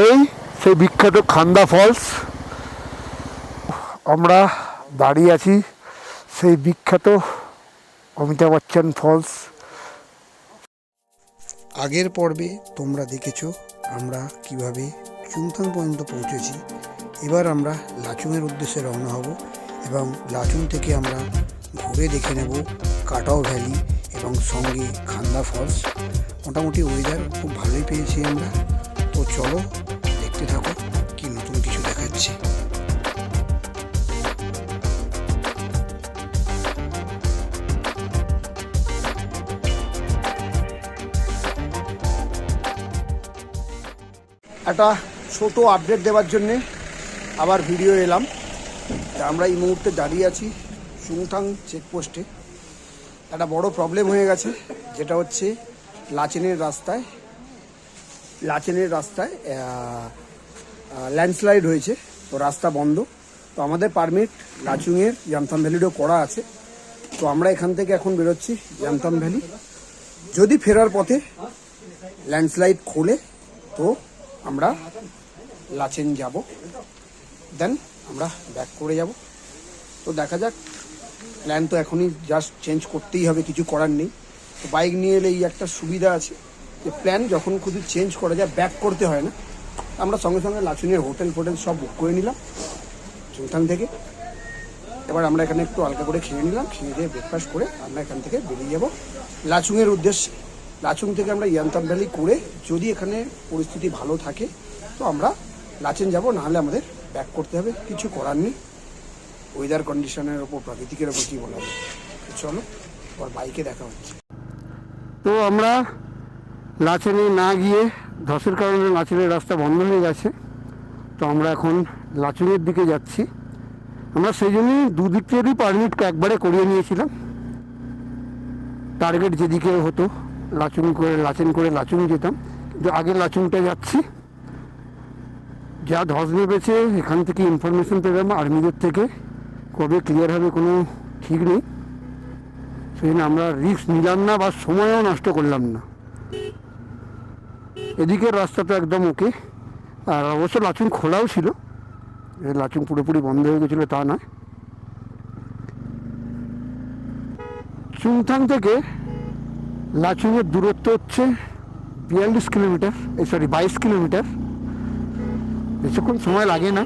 এই, সেই বিখ্যাত খান্দা ফলস। আমরা দাঁড়িয়ে আছি সেই বিখ্যাত অমিতাভ বচ্চন ফলস। আগের পর্বে তোমরা দেখেছ আমরা কীভাবে চুংথাং পর্যন্ত পৌঁছেছি। এবার আমরা লাচুংয়ের উদ্দেশ্যে রওনা হব এবং লাচুং থেকে আমরা ঘুরে দেখে নেব কাটাও ভ্যালি এবং সঙ্গে খান্দা ফলস। মোটামুটি ওয়েদার খুব ভালোই পেয়েছি আমরা। তো চলো দেখতে থাকো। কি নতুন কিছু দেখাচ্ছে? একটা ছোট আপডেট দেওয়ার জন্যে আবার ভিডিও এলাম। আমরা এই মুহূর্তে দাঁড়িয়ে আছি সুংথাং চেকপোস্টে একটা বড় প্রবলেম হয়ে গেছে, যেটা হচ্ছে লাচেনের রাস্তায় লাচেনের রাস্তায় ল্যান্ডস্লাইড হয়েছে, তো রাস্তা বন্ধ। তো আমাদের পারমিট লাচুংয়ের জামথাম ভ্যালিরও করা আছে। তো আমরা এখান থেকে এখন বেরোচ্ছি জামথাম ভ্যালি যদি ফেরার পথে ল্যান্ডস্লাইড খোলে, তো আমরা লাচেন যাব। দেন আমরা ব্যাক করে যাব। তো দেখা যাক প্ল্যান তো এখনই জাস্ট চেঞ্জ করতেই হবে, কিছু করার নেই। তো বাইক নিয়ে এলে এই একটা সুবিধা আছে যে প্ল্যান যখন খুবই চেঞ্জ করা যায় ব্যাক করতে হয় না। আমরা সঙ্গে সঙ্গে লাচুনের হোটেল ফোটেল সব বুক করে নিলাম চুলতান থেকে। এবার আমরা এখানে একটু হালকা করে খেয়ে নিলাম, খেয়ে দিয়ে ব্রেকফাস্ট করে আমরা এখান থেকে বেরিয়ে যাব লাচুংয়ের উদ্দেশ্যে। লাচুং থেকে আমরা ইয়ান্তাম ভ্যালি করে যদি এখানে পরিস্থিতি ভালো থাকে, তো আমরা লাচেন যাব, নাহলে আমাদের ব্যাক করতে হবে, কিছু করার নেই। ওয়েদার কন্ডিশনের ওপর, প্রাকৃতিকের ওপর কী বলা হবে চলো ওর বাইকে দেখা হচ্ছে। তো আমরা লাচেনে না গিয়ে ধসের কারণে লাচেনের রাস্তা বন্ধ হয়ে গেছে, তো আমরা এখন লাচুনের দিকে যাচ্ছি। আমরা সেই জন্যই দুদিক থেকেই পারমিট একবারে করিয়ে নিয়েছিলাম। টার্গেট যেদিকে হতো, লাচুং করে, লাচেন করে লাচুং যেতাম। কিন্তু আগে লাচুংটা যাচ্ছি। যা ধস নেমেছে, এখান থেকে ইনফরমেশন পেলাম, আর্মিদের থেকে। কবে ক্লিয়ার হবে কোনো ঠিক নেই। সেই জন্য আমরা রিস্ক নিলাম না বা সময়ও নষ্ট করলাম না। এদিকের রাস্তা তো একদম ওকে। আর অবশ্য লাচুং খোলাও ছিল। লাচুং পুরোপুরি বন্ধ হয়ে গেছিল, তা নয়। চুংথাং থেকে লাচুংয়ের দূরত্ব হচ্ছে বিয়াল্লিশ কিলোমিটার এই সরি বাইশ কিলোমিটার। বেশিক্ষণ সময় লাগে না।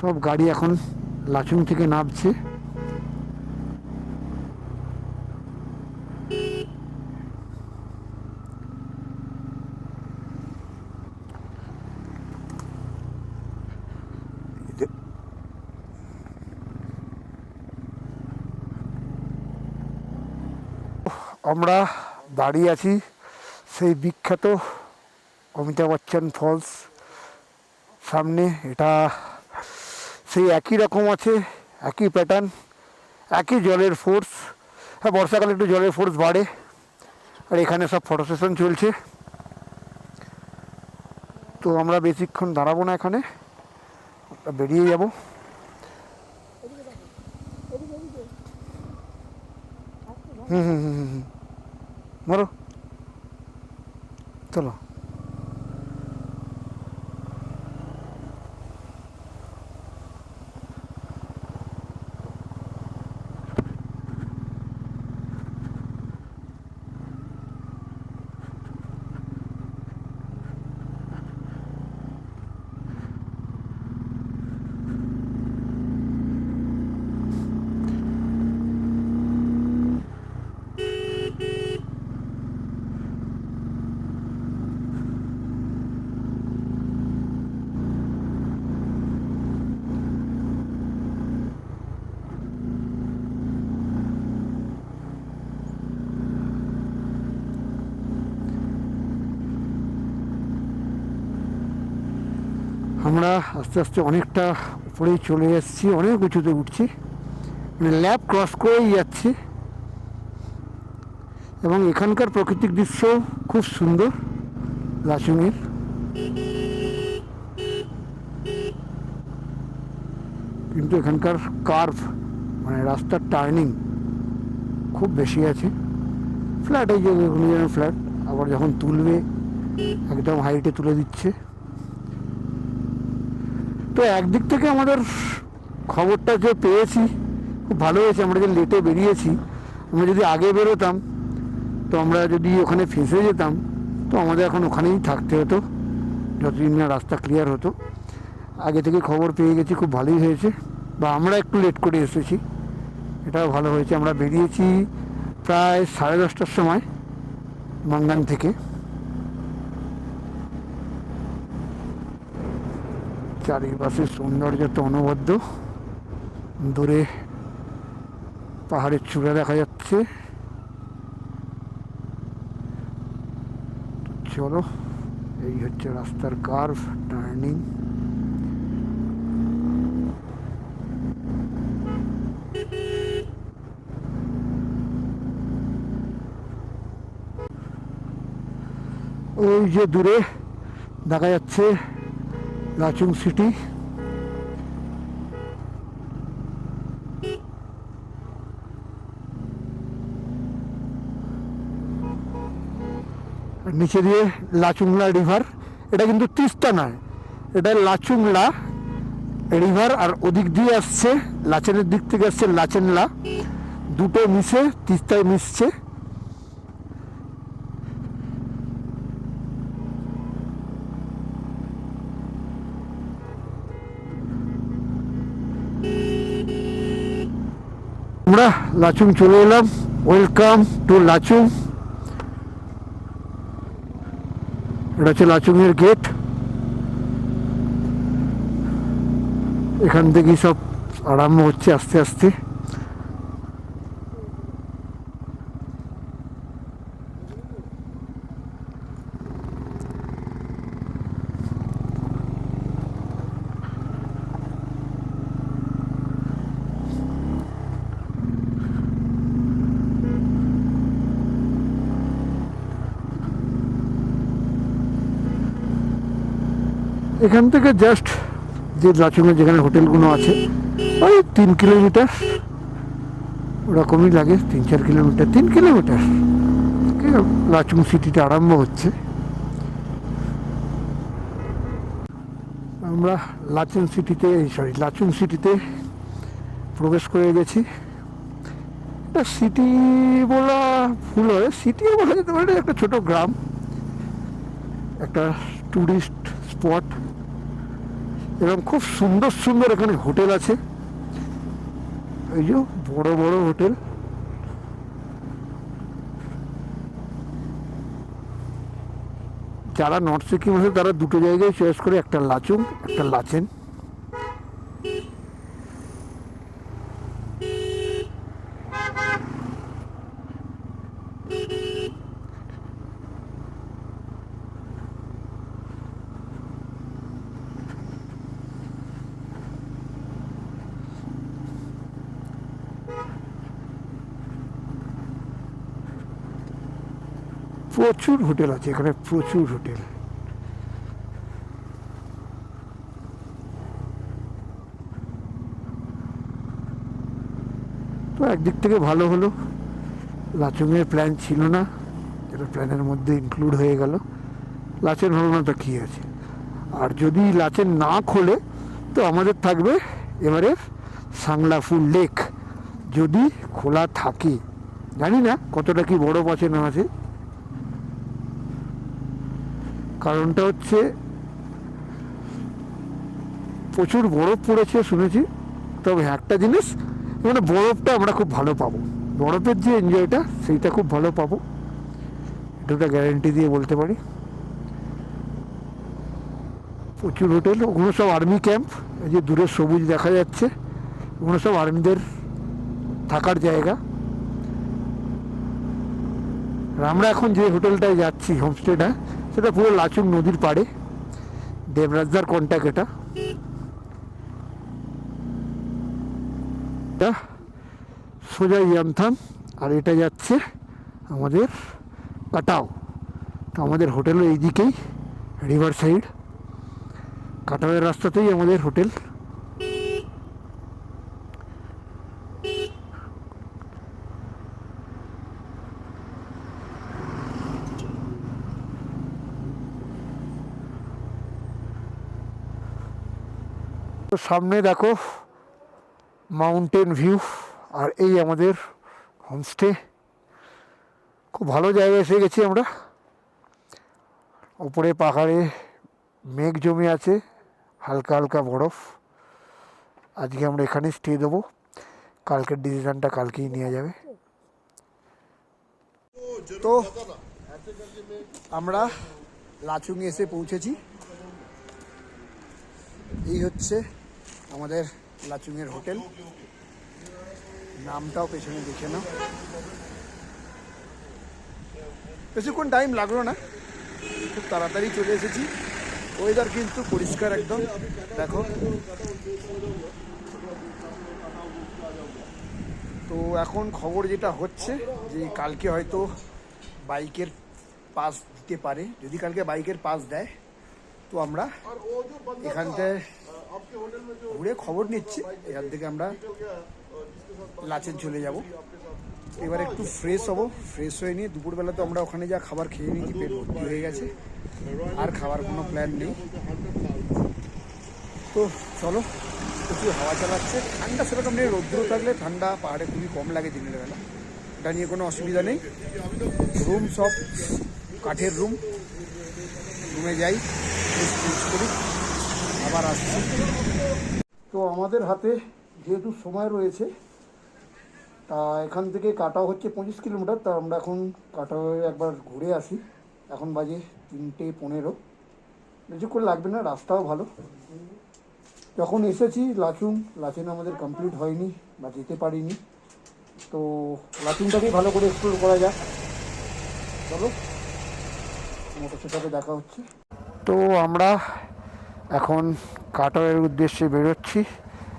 সব গাড়ি এখন লাচুং থেকে নামছে। আমরা দাঁড়িয়ে আছি সেই বিখ্যাত অমিতাভ বচ্চন ফলস। সামনে এটা সেই একই রকম আছে, একই প্যাটার্ন একই জলের ফোর্স হ্যাঁ বর্ষাকালে একটু জলের ফোর্স বাড়ে, আর এখানে সব ফটো সেশন চলছে। তো আমরা বেশিক্ষণ দাঁড়াবো না এখানে বেরিয়ে যাব। হুম হুম হুম হুম। মারো। চলো। আমরা আস্তে আস্তে অনেকটা উপরেই চলে এসেছি, অনেক উঁচুতে উঠছি। মানে ল্যাব ক্রস করেই যাচ্ছি। এবং এখানকার প্রাকৃতিক দৃশ্য খুব সুন্দর, লাচুংয়ের। কিন্তু এখানকার কার্ভ মানে রাস্তার টার্নিং খুব বেশি আছে। ফ্ল্যাট এই যে ফ্ল্যাট আবার যখন তুলবে, একদম হাইটে তুলে দিচ্ছে। তো একদিক থেকে আমাদের খবরটা যে পেয়েছি, খুব ভালো হয়েছে, আমরা যে লেটে বেরিয়েছি, আমরা যদি আগে বেরোতাম, তো আমরা যদি ওখানে ফেঁসে যেতাম, তো আমাদের এখন ওখানেই থাকতে হতো, যতদিন না রাস্তা ক্লিয়ার হতো। আগে থেকে খবর পেয়ে গেছি, খুব ভালোই হয়েছে। বা আমরা একটু লেট করে এসেছি, এটাও ভালো হয়েছে। আমরা বেরিয়েছি প্রায় সাড়ে দশটার সময় মাঙ্গান থেকে। চারিপাশের সৌন্দর্য তো অনবদ্য। দূরে পাহাড়ের চূড়া দেখা যাচ্ছে। চলো, এই হচ্ছে রাস্তার কার্ভ টার্নিং ওই যে দূরে দেখা যাচ্ছে লাচুং সিটি। নিচে দিয়ে লাচুংলা রিভার এটা কিন্তু তিস্তা নয়, এটা লাচুংলা রিভার আর ওদিক দিয়ে আসছে, লাচেনের দিক থেকে আসছে লাচেনলা। দুটো মিশে তিস্তায় মিশছে। আমরা লাচুং চলে এলাম। Welcome to Lachung. এটা হচ্ছে লাচুংয়ের গেট এখান থেকেই সব আরম্ভ হচ্ছে আস্তে আস্তে। এখান থেকে জাস্ট যে লাচুংয়ে যেখানে হোটেলগুলো আছে, ওই তিন কিলোমিটার। ওরকমই লাগে, তিন চার কিলোমিটার, তিন কিলোমিটার। লাচুং সিটিটা আরম্ভ হচ্ছে। আমরা লাচুং সিটিতে সরি লাচুং সিটিতে প্রবেশ করে গেছি। এটা সিটি বলা ভুল হয় সিটিও বলা যেতে পারে, একটা ছোট গ্রাম। একটা টুরিস্ট স্পট এরকম খুব সুন্দর সুন্দর এখানে হোটেল আছে। এই যে বড় বড় হোটেল। যারা নর্থ সিকিম আছে, তারা দুটো জায়গায় চয়েস করে, একটা লাচুং, একটা লাচেন। প্রচুর হোটেল আছে, এখানে প্রচুর হোটেল। তো একদিক থেকে ভালো হলো। লাচুংয়ের প্ল্যান ছিল না এটা প্ল্যানের মধ্যে ইনক্লুড হয়ে গেল। লাচেন হলো না কী আছে? আর যদি লাচেন না খোলে, তো আমাদের থাকবে এবারে সাংলা ফুল লেক। যদি খোলা থাকে, জানি না কতটা কি বড় পাচে না আছে। কারণটা হচ্ছে প্রচুর বরফ পড়েছে, শুনেছি। তবে একটা জিনিস মানে বরফটা আমরা খুব ভালো পাবো। বরফের যে এনজয়টা সেইটা খুব ভালো পাবো। এটা গ্যারেন্টি দিয়ে বলতে পারি। প্রচুর হোটেল ওগুলো সব আর্মি ক্যাম্প এই যে দূরে সবুজ দেখা যাচ্ছে। ওগুলো সব আর্মিদের থাকার জায়গা। আমরা এখন যে হোটেলটায় যাচ্ছি হোমস্টেটা সেটা পুরো লাচুং নদীর পাড়ে। দেবরাজদার কন্ট্যাক্ট এটা। এটা সোজা ইয়ামথাম, আর এটা যাচ্ছে আমাদের কাটাও। তো আমাদের হোটেলও এইদিকেই রিভার সাইড কাটাওয়ের রাস্তাতেই আমাদের হোটেল তো সামনে দেখো মাউন্টেন ভিউ আর এই আমাদের হোমস্টে খুব ভালো জায়গায় এসে গেছি আমরা। ওপরে পাহাড়ে মেঘ জমে আছে, হালকা হালকা বরফ। আজকে আমরা এখানে স্টে দেবো। কালকের ডিসিশনটা কালকেই নিয়ে যাবে। তো আমরা লাচুং এসে পৌঁছেছি। এই হচ্ছে আমাদের লাচুংয়ের হোটেল। নামটাও পেছনে দেখে নাও। বেশিক্ষণ টাইম লাগল না। খুব তাড়াতাড়ি চলে এসেছি। ওয়েদার কিন্তু পরিষ্কার একদম। দেখো। তো এখন খবর যেটা হচ্ছে যে কালকে হয়তো বাইকের পাস দিতে পারে। যদি কালকে বাইকের পাস দেয়, তো আমরা এখানটায় ঘুরে খবর নিচ্ছি। এখান থেকে আমরা লাচেন চলে যাব। এবার একটু ফ্রেশ হব। ফ্রেশ হয়ে নিয়ে দুপুরবেলা তো আমরা ওখানে যা খাবার খেয়ে নিয়েছি, পেট ভর্তি হয়ে গেছে। আর খাবার কোনো প্ল্যান নেই। তো চলো, প্রচুর হাওয়া চালাচ্ছে। ঠান্ডা সেরকম নেই, রৌদ্র থাকলে ঠান্ডা পাহাড়ে খুবই কম লাগে দিনের বেলা। এটা নিয়ে কোনো অসুবিধা নেই। রুম সব, কাঠের রুম রুমে যাই করি। আবার আসছি। তো আমাদের হাতে যেহেতু সময় রয়েছে, তা এখান থেকে কাটা হচ্ছে পঁচিশ কিলোমিটার, তা আমরা এখন কাটা হয়ে একবার ঘুরে আসি। এখন বাজে তিনটে পনেরো। বেশিক্ষণ লাগবে না, রাস্তাও ভালো। যখন এসেছি, লাচুং, লাচেন আমাদের কমপ্লিট হয়নি বা যেতে পারিনি। তো লাচুংটাকেই ভালো করে এক্সপ্লোর করা যাক। চলো মোটর সাথে দেখা হচ্ছে। তো আমরা এখন কাটারের উদ্দেশ্যে বেরোচ্ছি।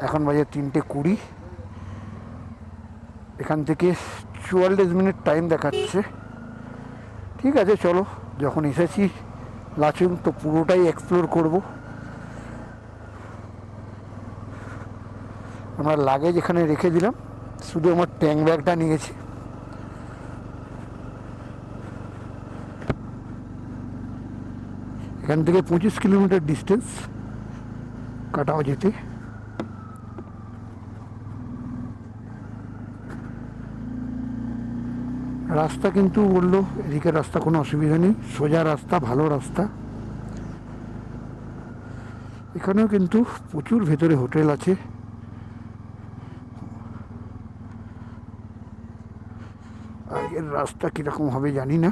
এখন বাজে তিনটে কুড়ি। এখান থেকে চুয়াল্লিশ মিনিট টাইম দেখাচ্ছে। ঠিক আছে, চলো, যখন এসেছি, লাচুং তো পুরোটাই এক্সপ্লোর করব। আমরা লাগেজ এখানে রেখে দিলাম। শুধু আমার ট্যাঙ্ক ব্যাগটা নিয়েছি। এখান থেকে পঁচিশ কিলোমিটার ডিস্টেন্স কাটাও যেতে। রাস্তা কিন্তু বলল, এদিকে রাস্তা কোনো অসুবিধা নেই, সোজা রাস্তা, ভালো রাস্তা। এখানেও কিন্তু প্রচুর ভেতরে হোটেল আছে। আগের রাস্তা কীরকম হবে জানি না।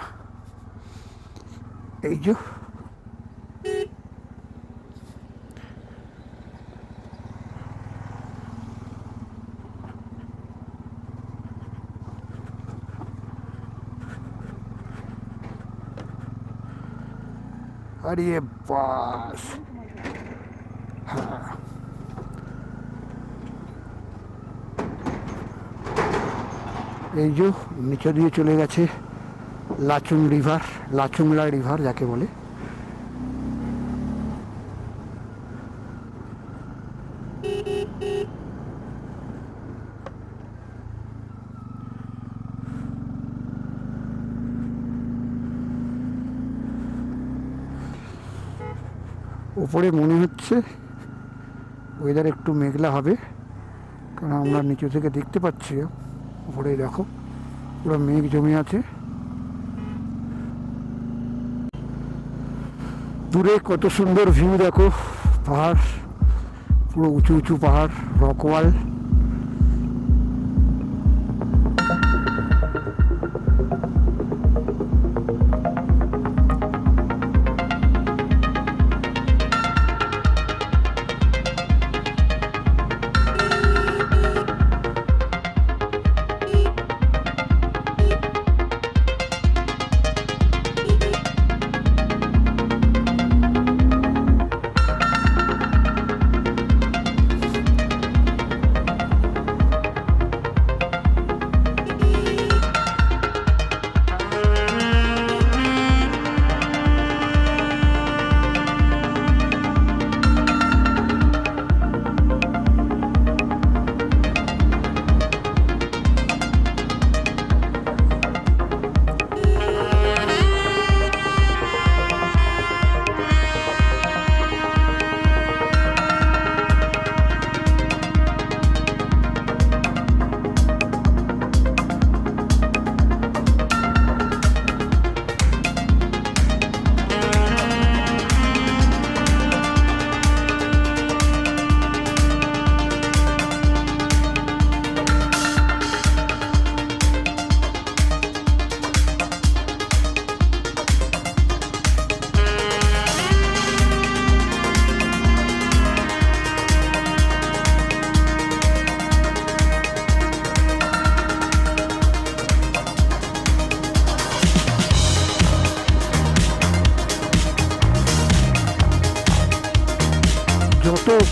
এই যে আরে বাস হ্যাঁ এই যে নিচে দিয়ে চলে গেছে লাচুং রিভার লাচুংলা রিভার যাকে বলে। ওপরে মনে হচ্ছে ওয়েদার একটু মেঘলা হবে, কারণ আমরা নিচু থেকে দেখতে পাচ্ছি, উপরে দেখো, পুরো মেঘ জমে আছে। দূরে কত সুন্দর ভিউ দেখো, পাহাড়, পুরো উঁচু উঁচু পাহাড় রকওয়াল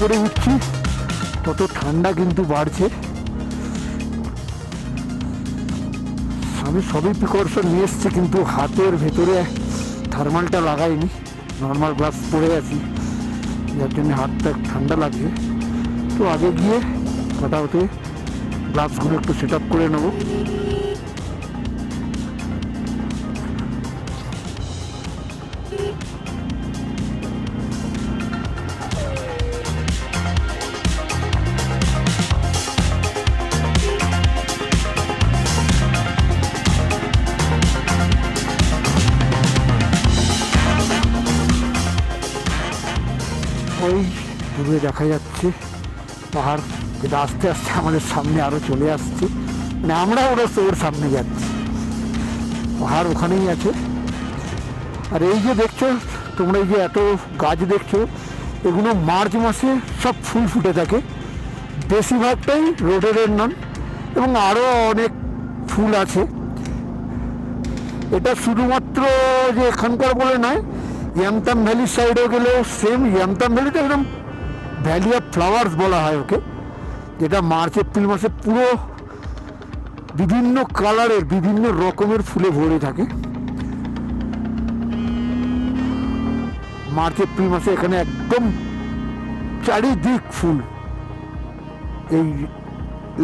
উপরে উঠছি। তত ঠান্ডা কিন্তু বাড়ছে। আমি সবই প্রিকশন নিয়ে এসছি, কিন্তু হাতের ভেতরে থার্মালটা লাগাইনি। নর্মাল গ্লাভস পরে আছি। যার জন্য হাতটা ঠান্ডা লাগছে। তো আগে গিয়ে কাটা হতে গ্লাভসগুলো একটু সেট করে নেব। ওই দূরে দেখা যাচ্ছে। পাহাড় যেটা আস্তে আস্তে আমাদের সামনে আরও চলে আসছে। মানে আমরা ওরা ওর সামনে যাচ্ছি। পাহাড় ওখানেই আছে। আর এই যে দেখছ, তোমরা এই যে এত গাছ দেখছ, এগুলো মার্চ মাসে সব ফুল ফুটে থাকে। বেশিরভাগটাই রোডের নন এবং আরও অনেক ফুল আছে। এটা শুধুমাত্র যে এখানকার বলে নয় ইয়ামতাম ভ্যালির সাইডেও গেলেও সেম ইয়ামতাম ভ্যালিতে একদম ভ্যালি অফ ফ্লাওয়ার্স বলা হয় ওকে। যেটা মার্চ এপ্রিল মাসে পুরো বিভিন্ন কালারের বিভিন্ন রকমের ফুলে ভরে থাকে। মার্চ এপ্রিল মাসে এখানে একদম চারিদিক ফুল এই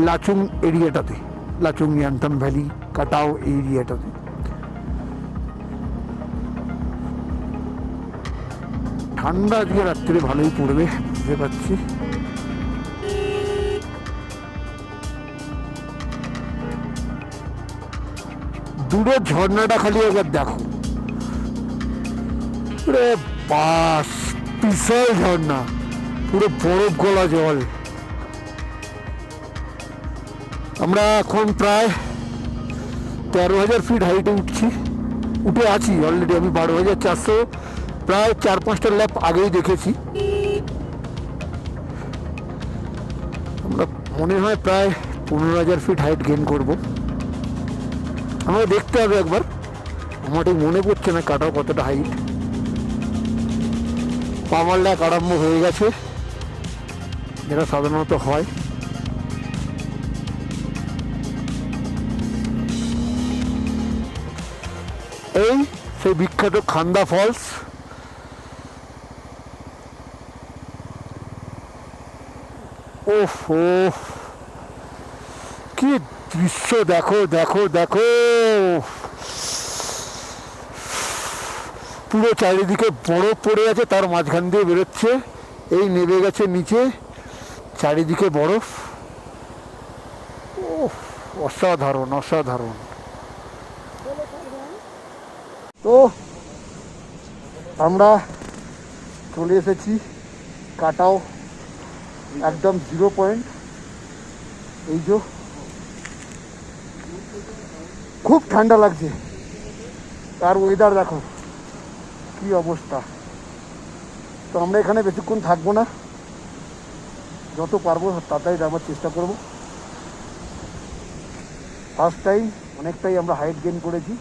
লাচুং এরিয়াটাতে, লাচুং ইয়ান্তাম ভ্যালি কাটাও এই এরিয়াটাতে। ঠান্ডা আজকে রাত্রে ভালোই পড়বে, বুঝতে পারছি। দূরের ঝর্ণাটা খালি একবার দেখো। রে বাস, বিশাল ঝর্ণা, পুরো বরফ গলা জল। আমরা এখন প্রায় তেরো হাজার ফিট হাইটে উঠছি। উঠে আছি অলরেডি আমি বারো হাজার চারশো প্রায় চার পাঁচটা ল্যাপ আগেই দেখেছি। আমরা মনে হয় প্রায় পনেরো হাজার ফিট হাইট গেন করব। আমাকে দেখতে হবে একবার। আমার ঠিক মনে পড়ছে না কাটাও কতটা হাইট পাওয়ার ল্যাক আরম্ভ হয়ে গেছে। যেটা সাধারণত হয়। এই সেই বিখ্যাত খান্দা ফলস। ওফ কি দৃশ্য, দেখো দেখো দেখো। পুরো চারিদিকে বরফ পড়ে আছে, তার মাঝখান দিয়ে বেরোচ্ছে। এই নেমে গেছে নিচে, চারিদিকে বরফ। অসাধারণ অসাধারণ। তো, আমরা চলে এসেছি কাটাও একদম জিরো পয়েন্ট এই যে, খুব ঠান্ডা লাগছে। তার ওয়েদার দেখো, কি অবস্থা। তো আমরা এখানে বেশিক্ষণ থাকব না। যত পারব তাড়াতাড়ি যাবার চেষ্টা করব। ফার্স্ট টাইম অনেকটাই আমরা হাইট গেইন করেছি।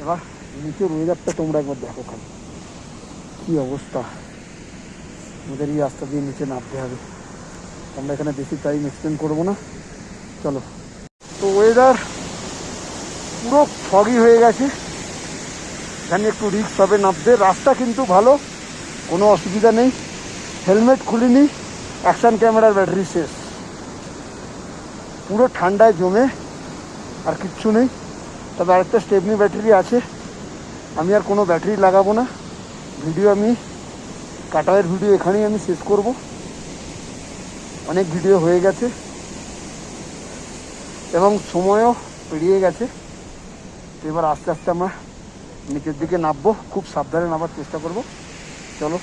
এবার নিচের ওয়েদারটা তোমরা একবার দেখো খালি। কি অবস্থা। আমাদের এই রাস্তা দিয়ে নিচে নামতে হবে। আমরা এখানে বেশি টাইম এক্সটেন্ড করব না। চলো। তো ওয়েদার পুরো ফগি হয়ে গেছে। এখানে একটু রিক্স হবে নামতে। রাস্তা কিন্তু ভালো, কোনো অসুবিধা নেই। হেলমেট খুলিনি অ্যাকশন ক্যামেরার ব্যাটারি শেষ। পুরো ঠান্ডায় জমে, আর কিচ্ছু নেই। তবে আরেকটা স্টেপনি ব্যাটারি আছে। আমি আর কোনো ব্যাটারি লাগাবো না। ভিডিও আমি, কাটায়ের ভিডিও এখানেই আমি শেষ করব। অনেক ভিডিও হয়ে গেছে এবং সময়ও পেরিয়ে গেছে। তো এবার আস্তে আস্তে আমরা নিচের দিকে নামবো। খুব সাবধানে নামার চেষ্টা করব। চলো।